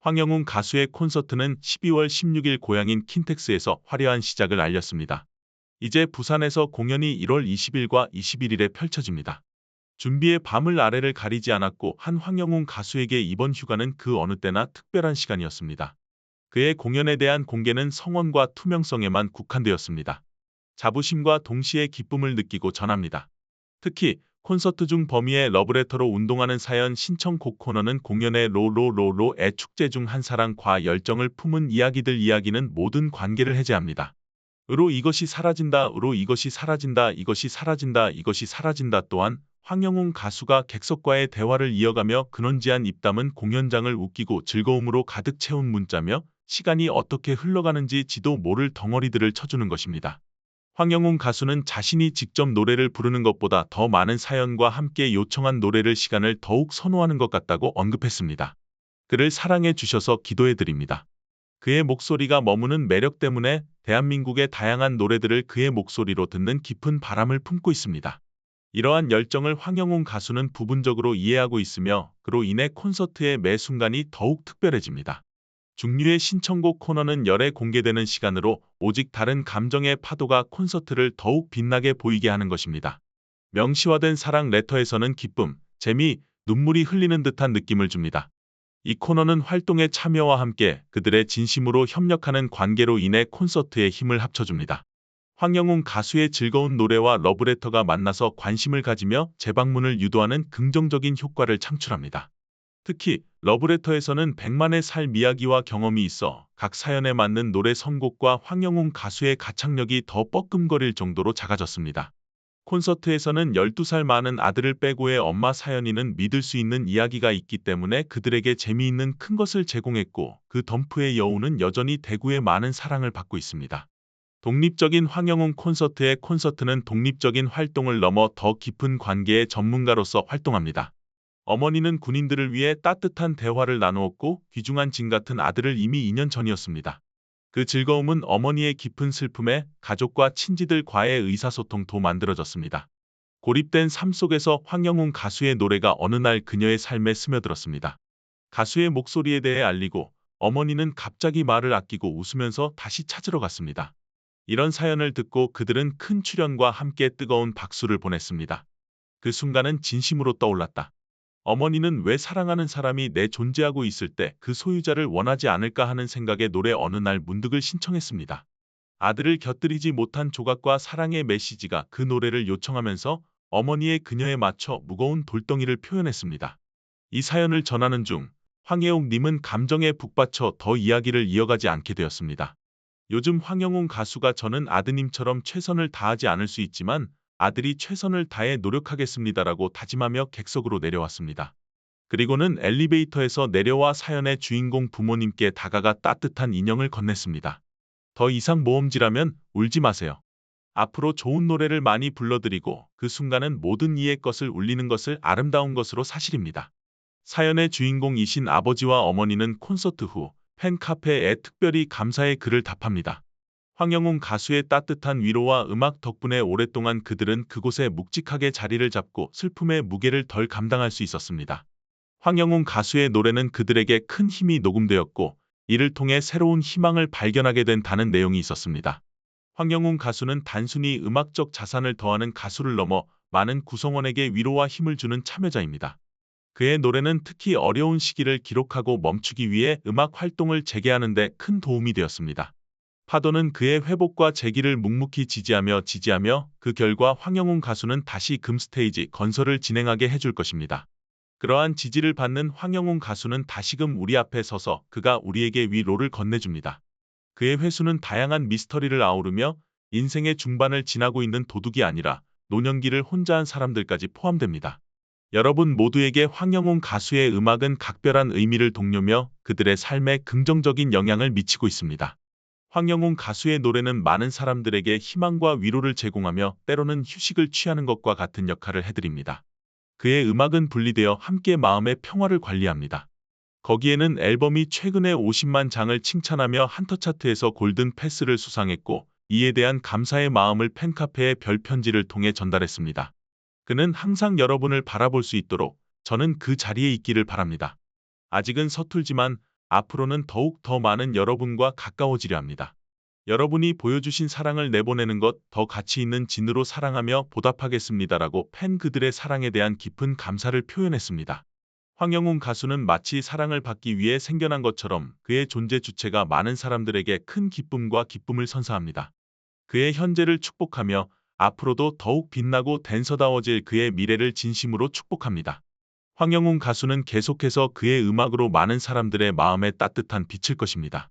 황영웅 가수의 콘서트는 12월 16일 고향인 킨텍스에서 화려한 시작을 알렸습니다. 이제 부산에서 공연이 1월 20일과 21일에 펼쳐집니다. 준비의 밤을 아래를 가리지 않았고 한 황영웅 가수에게 이번 휴가는 그 어느 때나 특별한 시간이었습니다. 그의 공연에 대한 공개는 성원과 투명성에만 국한되었습니다. 자부심과 동시에 기쁨을 느끼고 전합니다. 특히 콘서트 중 범위의 러브레터로 운동하는 사연 신청곡 코너는 공연의 로로로로의 축제 중 한 사랑과 열정을 품은 이야기들 이야기는 모든 관계를 해제합니다. 으로 이것이 사라진다, 으로 이것이 사라진다, 이것이 사라진다, 이것이 사라진다 또한 황영웅 가수가 객석과의 대화를 이어가며 근원지한 입담은 공연장을 웃기고 즐거움으로 가득 채운 문자며 시간이 어떻게 흘러가는지 지도 모를 덩어리들을 쳐주는 것입니다. 황영웅 가수는 자신이 직접 노래를 부르는 것보다 더 많은 사연과 함께 요청한 노래를 시간을 더욱 선호하는 것 같다고 언급했습니다. 그를 사랑해 주셔서 기도해 드립니다. 그의 목소리가 머무는 매력 때문에 대한민국의 다양한 노래들을 그의 목소리로 듣는 깊은 바람을 품고 있습니다. 이러한 열정을 황영웅 가수는 부분적으로 이해하고 있으며 그로 인해 콘서트의 매 순간이 더욱 특별해집니다. 중류의 신청곡 코너는 열애 공개되는 시간으로 오직 다른 감정의 파도가 콘서트를 더욱 빛나게 보이게 하는 것입니다. 명시화된 사랑 레터에서는 기쁨, 재미, 눈물이 흘리는 듯한 느낌을 줍니다. 이 코너는 활동에 참여와 함께 그들의 진심으로 협력하는 관계로 인해 콘서트에 힘을 합쳐줍니다. 황영웅 가수의 즐거운 노래와 러브레터가 만나서 관심을 가지며 재방문을 유도하는 긍정적인 효과를 창출합니다. 특히 러브레터에서는 백만의 삶 이야기와 경험이 있어 각 사연에 맞는 노래 선곡과 황영웅 가수의 가창력이 더 뻐끔거릴 정도로 작아졌습니다. 콘서트에서는 12살 많은 아들을 빼고의 엄마 사연이는 믿을 수 있는 이야기가 있기 때문에 그들에게 재미있는 큰 것을 제공했고 그 덤프의 여우는 여전히 대구의 많은 사랑을 받고 있습니다. 독립적인 황영웅 콘서트의 콘서트는 독립적인 활동을 넘어 더 깊은 관계의 전문가로서 활동합니다. 어머니는 군인들을 위해 따뜻한 대화를 나누었고 귀중한 진 같은 아들을 이미 2년 전이었습니다. 그 즐거움은 어머니의 깊은 슬픔에 가족과 친지들과의 의사소통도 만들어졌습니다. 고립된 삶 속에서 황영웅 가수의 노래가 어느 날 그녀의 삶에 스며들었습니다. 가수의 목소리에 대해 알리고 어머니는 갑자기 말을 아끼고 웃으면서 다시 찾으러 갔습니다. 이런 사연을 듣고 그들은 큰 출연과 함께 뜨거운 박수를 보냈습니다. 그 순간은 진심으로 떠올랐다. 어머니는 왜 사랑하는 사람이 내 존재하고 있을 때 그 소유자를 원하지 않을까 하는 생각에 노래 어느 날 문득을 신청했습니다. 아들을 곁들이지 못한 조각과 사랑의 메시지가 그 노래를 요청하면서 어머니의 그녀에 맞춰 무거운 돌덩이를 표현했습니다. 이 사연을 전하는 중 황혜옥님은 감정에 북받쳐 더 이야기를 이어가지 않게 되었습니다. 요즘 황영웅 가수가 저는 아드님처럼 최선을 다하지 않을 수 있지만 아들이 최선을 다해 노력하겠습니다라고 다짐하며 객석으로 내려왔습니다. 그리고는 엘리베이터에서 내려와 사연의 주인공 부모님께 다가가 따뜻한 인형을 건넸습니다. 더 이상 모험지라면 울지 마세요. 앞으로 좋은 노래를 많이 불러드리고 그 순간은 모든 이의 것을 울리는 것을 아름다운 것으로 사실입니다. 사연의 주인공이신 아버지와 어머니는 콘서트 후 팬카페에 특별히 감사의 글을 답합니다. 황영웅 가수의 따뜻한 위로와 음악 덕분에 오랫동안 그들은 그곳에 묵직하게 자리를 잡고 슬픔의 무게를 덜 감당할 수 있었습니다. 황영웅 가수의 노래는 그들에게 큰 힘이 녹음되었고 이를 통해 새로운 희망을 발견하게 된다는 내용이 있었습니다. 황영웅 가수는 단순히 음악적 자산을 더하는 가수를 넘어 많은 구성원에게 위로와 힘을 주는 참여자입니다. 그의 노래는 특히 어려운 시기를 기록하고 멈추기 위해 음악 활동을 재개하는 데 큰 도움이 되었습니다. 파도는 그의 회복과 재기를 묵묵히 지지하며 지지하며 그 결과 황영웅 가수는 다시 금스테이지 건설을 진행하게 해줄 것입니다. 그러한 지지를 받는 황영웅 가수는 다시금 우리 앞에 서서 그가 우리에게 위로를 건네줍니다. 그의 회수는 다양한 미스터리를 아우르며 인생의 중반을 지나고 있는 도둑이 아니라 노년기를 혼자 한 사람들까지 포함됩니다. 여러분 모두에게 황영웅 가수의 음악은 각별한 의미를 동요며 그들의 삶에 긍정적인 영향을 미치고 있습니다. 황영웅 가수의 노래는 많은 사람들에게 희망과 위로를 제공하며 때로는 휴식을 취하는 것과 같은 역할을 해드립니다. 그의 음악은 분리되어 함께 마음의 평화를 관리합니다. 거기에는 앨범이 최근에 50만 장을 칭찬하며 한터 차트에서 골든 패스를 수상했고 이에 대한 감사의 마음을 팬카페에 별편지를 통해 전달했습니다. 그는 항상 여러분을 바라볼 수 있도록 저는 그 자리에 있기를 바랍니다. 아직은 서툴지만 앞으로는 더욱 더 많은 여러분과 가까워지려 합니다. 여러분이 보여주신 사랑을 내보내는 것 더 가치 있는 진으로 사랑하며 보답하겠습니다라고 팬 그들의 사랑에 대한 깊은 감사를 표현했습니다. 황영웅 가수는 마치 사랑을 받기 위해 생겨난 것처럼 그의 존재 주체가 많은 사람들에게 큰 기쁨과 기쁨을 선사합니다. 그의 현재를 축복하며 앞으로도 더욱 빛나고 댄서다워질 그의 미래를 진심으로 축복합니다. 황영웅 가수는 계속해서 그의 음악으로 많은 사람들의 마음에 따뜻한 빛을 것입니다.